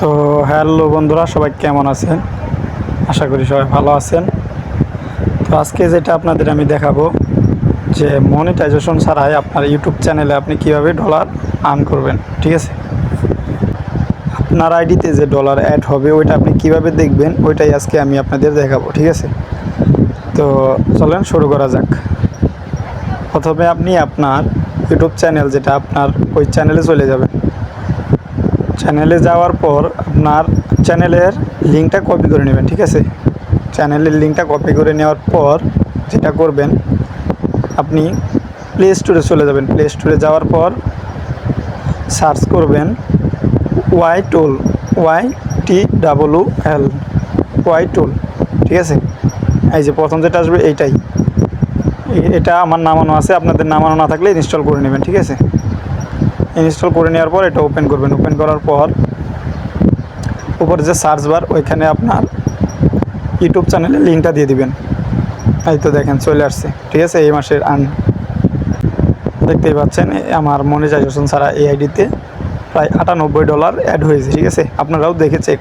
তো হ্যালো বন্ধুরা, সবাই কেমন আছেন? আশা করি সবাই ভালো আছেন। তো আজকে যেটা আপনাদের আমি দেখাবো, যে মনিটাইজেশন ছাড়াই আপনার ইউটিউব চ্যানেলে আপনি কীভাবে ডলার আর্ন করবেন, ঠিক আছে? আপনার আইডিতে যে ডলার অ্যাড হবে, ওইটা আপনি কীভাবে দেখবেন, ওইটাই আজকে আমি আপনাদের দেখাবো, ঠিক আছে? তো চলেন শুরু করা যাক। প্রথমে আপনি আপনার ইউটিউব চ্যানেল যেটা, আপনার ওই চ্যানেলে চলে যাবেন। চ্যানেলে যাওয়ার পর আপনার চ্যানেলের লিঙ্কটা কপি করে নেবেন, ঠিক আছে? চ্যানেলের লিঙ্কটা কপি করে নেওয়ার পর যেটা করবেন, আপনি প্লে স্টোরে চলে যাবেন। প্লে স্টোরে যাওয়ার পর সার্চ করবেন Y toll Y T W L Y toll ঠিক আছে? এই যে প্রথম যেটা আসবে এইটাই। এটা আমার নামানো আছে, আপনাদের নামানো না থাকলে ইনস্টল করে নেবেন, ঠিক আছে? ইনস্টল করে নেওয়ার পর এটা ওপেন করবেন। ওপেন করার পর উপর যে সার্চ বার, ওইখানে আপনার ইউটিউব চ্যানেলের লিঙ্কটা দিয়ে দিবেন। এই তো দেখেন, চলে আসছে। ঠিক আছে, এই মাসের আন দেখতেই পাচ্ছেন আমার আমার মনিটাইজেশন ছাড়া এই আইডিতে প্রায় আটানব্বই ডলার অ্যাড হয়েছে। ঠিক আছে, আপনারাও দেখে চেক